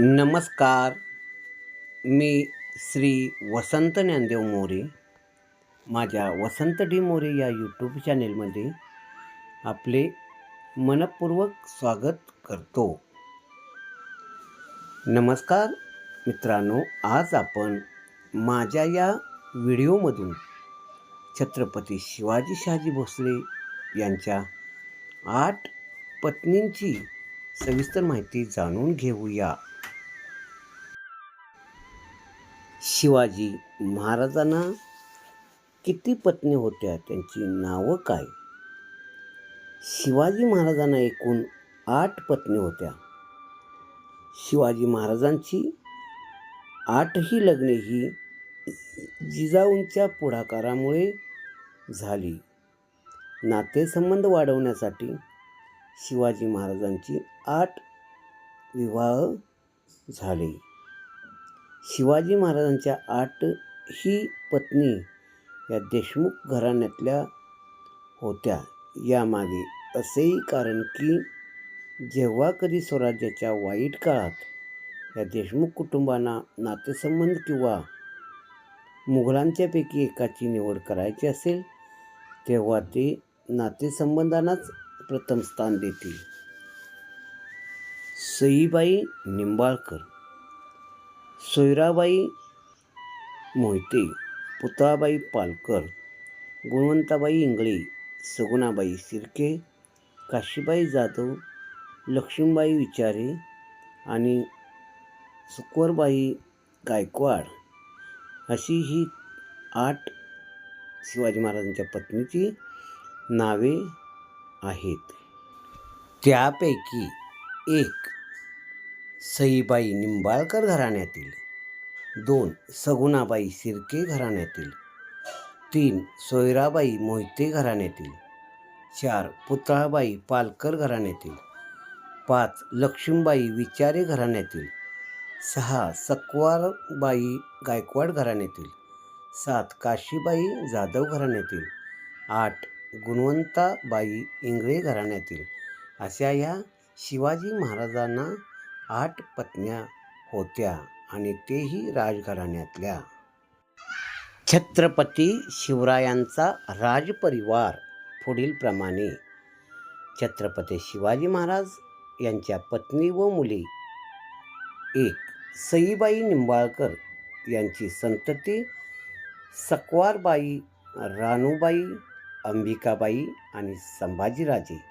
नमस्कार. मी श्री वसंत ज्ञानदेव मोरे. माझ्या वसंत डी मोरे या यूट्यूब चॅनेलमध्ये आपले मनपूर्वक स्वागत करतो. नमस्कार मित्रांनो आज आपण माझ्या या व्हिडिओमधून छत्रपती शिवाजी शहाजी भोसले यांच्या आठ पत्नींची सविस्तर माहिती जाणून घेऊया. शिवाजी महाराजांना किती पत्नी होत्या त्यांची नावं काय? शिवाजी महाराजांना एकूण आठ पत्नी होत्या. शिवाजी महाराजांची आठही लग्ने ही जिजाऊंच्या पुढाकारामुळे झाली. नातेसंबंध वाढवण्यासाठी शिवाजी महाराजांची आठ विवाह झाले. शिवाजी महाराजांच्या आठ ही पत्नी या देशमुख घराण्यातल्या होत्या. यामागे असेही कारण की जेव्हा कधी स्वराज्याच्या वाईट काळात या देशमुख कुटुंबांना नातेसंबंध किंवा मुघलांच्यापैकी एकाची निवड करायची असेल तेव्हा ते नातेसंबंधांनाच प्रथम स्थान देतील. सईबाई निंबाळकर सोयराबाई मोहिते पुतळाबाई पालकर गुणवंताबाई इंगळे सगुणाबाई शिर्के काशीबाई जाधव लक्ष्मीबाई विचारे आणि सुकवरबाई गायकवाड अशी ही आठ शिवाजी महाराजांच्या पत्नीची नावे आहेत. त्यापैकी एक सईबाई निंबाळकर घराण्यातील. दोन सगुणाबाई शिर्के घराण्यातील. तीन सोयराबाई मोहिते घराण्यातील. चार पुतळाबाई पालकर घराण्यातील. पाच लक्ष्मीबाई विचारे घराण्यातील. सहा सकवारबाई गायकवाड घराण्यातील. सात काशीबाई जाधव घराण्यातील. आठ गुणवंताबाई इंगळे घराण्यातील. अशा या शिवाजी महाराजांना आठ पत्न्या होत्या आणि तेही राजघराण्यातल्या. छत्रपती शिवरायांचा राजपरिवार पुढीलप्रमाणे. छत्रपती शिवाजी महाराज यांच्या पत्नी व मुली. एक सईबाई निंबाळकर यांची संतती सकवारबाई रानूबाई अंबिकाबाई आणि संभाजीराजे.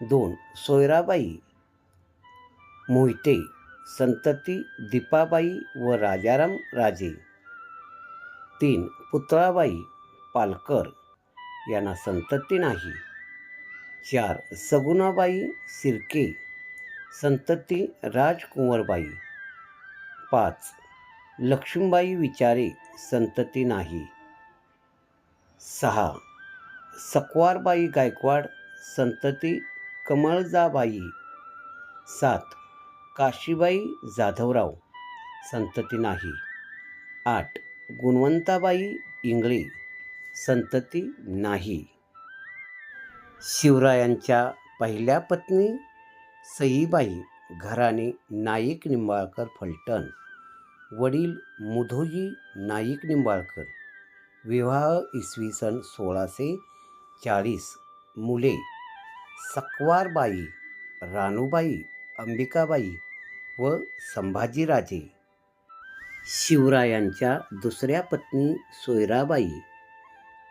दोन सोयराबाई मोहिते संतती दीपाबाई व राजाराम राजे. तीन पुतळाबाई पालकर यांना संतती नाही. चार सगुणाबाई सिरके संतती राजकुंवरबाई. पाच लक्ष्मीबाई विचारे संतती नाही. सहा सकवारबाई गायकवाड संतती कमळजाबाई. सात काशीबाई जाधवराव संतती नाही. आठ गुणवंताबाई इंगळे संतती नाही. शिवरायांच्या पहिल्या पत्नी सईबाई घराणे नाईक निंबाळकर फलटण. वडील मुधोजी नाईक निंबाळकर. विवाह इसवी सन सोळाशे चाळीस. मुले सकवारबाई रानूबाई अंबिकाबाई व संभाजीराजे. शिवरायांच्या दुसऱ्या पत्नी सोयराबाई.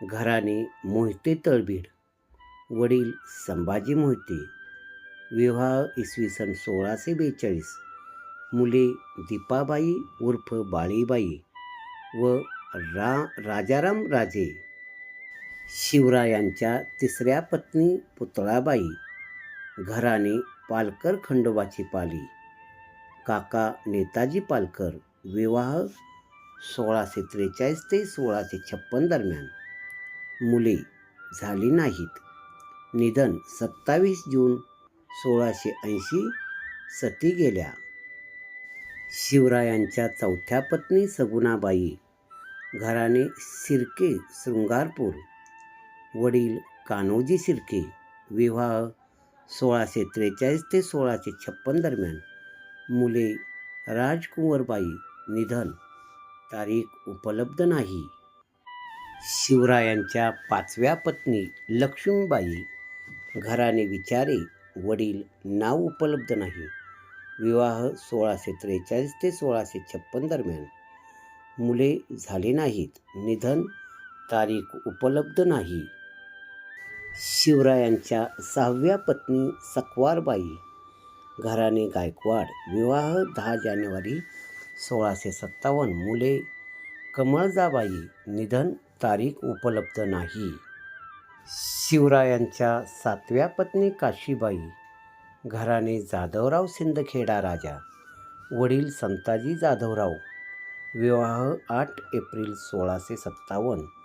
घराणे मोहिते तळबीड. वडील संभाजी मोहिते. विवाह इसवी सन सोळाशे बेचाळीस. मुले दीपाबाई उर्फ बाळीबाई व रा राजाराम राजे. शिवरायांच्या तिसऱ्या पत्नी पुतळाबाई. घराणे पालकर खंडोबाची पाली. काका नेताजी पालकर विवाह सोळाशे त्रेचाळीस ते सोळाशे छप्पन दरम्यान. मुले झाली नाहीत. निधन सत्तावीस जून सोळाशे ऐंशी सती गेल्या. शिवरायांच्या चौथ्या पत्नी सगुणाबाई घराणे शिर्के शृंगारपूर. वडील कान्होजी शिर्के विवाह सोळाशे त्रेचाळीस ते सोळाशे छप्पन दरम्यान मुले राजकुंवरबाई निधन तारीख उपलब्ध नाही. शिवरायांच्या पाचव्या पत्नी लक्ष्मीबाई घराने विचारे वडील नाव उपलब्ध नाही. विवाह सोळाशे त्रेचाळीस ते सोळाशे छप्पन दरम्यान. मुले झाले नाहीत. निधन तारीख उपलब्ध नाही. शिवरायांच्या सहाव्या पत्नी सकवारबाई घराणे गायकवाड विवाह दहा जानेवारी सोळाशे सत्तावन्न. मुले कमळजाबाई निधन तारीख उपलब्ध नाही. शिवरायांच्या सातव्या पत्नी काशीबाई घराणे जाधवराव सिंदखेडा राजा वडील संताजी जाधवराव. विवाह आठ एप्रिल सोळाशे सत्तावन्न.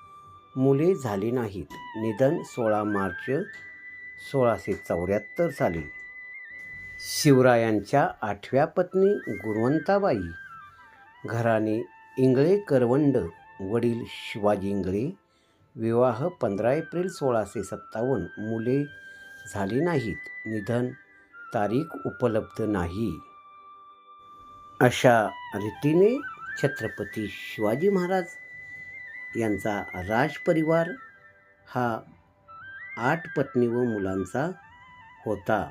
मुले झाली नाहीत. निधन सोळा मार्च सोळाशे चौऱ्याहत्तर साली. शिवरायांच्या आठव्या पत्नी गुणवंताबाई. घराणे इंगळे करवंड. वडील शिवाजी इंगळे. विवाह पंधरा एप्रिल सोळाशे सत्तावन्न. मुले झाली नाहीत. निधन तारीख उपलब्ध नाही. अशा रीतीने छत्रपती शिवाजी महाराज यांचा राजपरिवार हा आठ पत्नी व मुलांचा होता.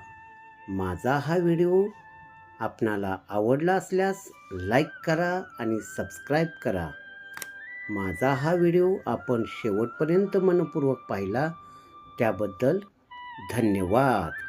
माझा हा व्हिडिओ आपणाला आवडला असल्यास लाईक करा आणि सबस्क्राईब करा. माझा हा व्हिडिओ आपण शेवटपर्यंत मनपूर्वक पाहिला त्याबद्दल धन्यवाद.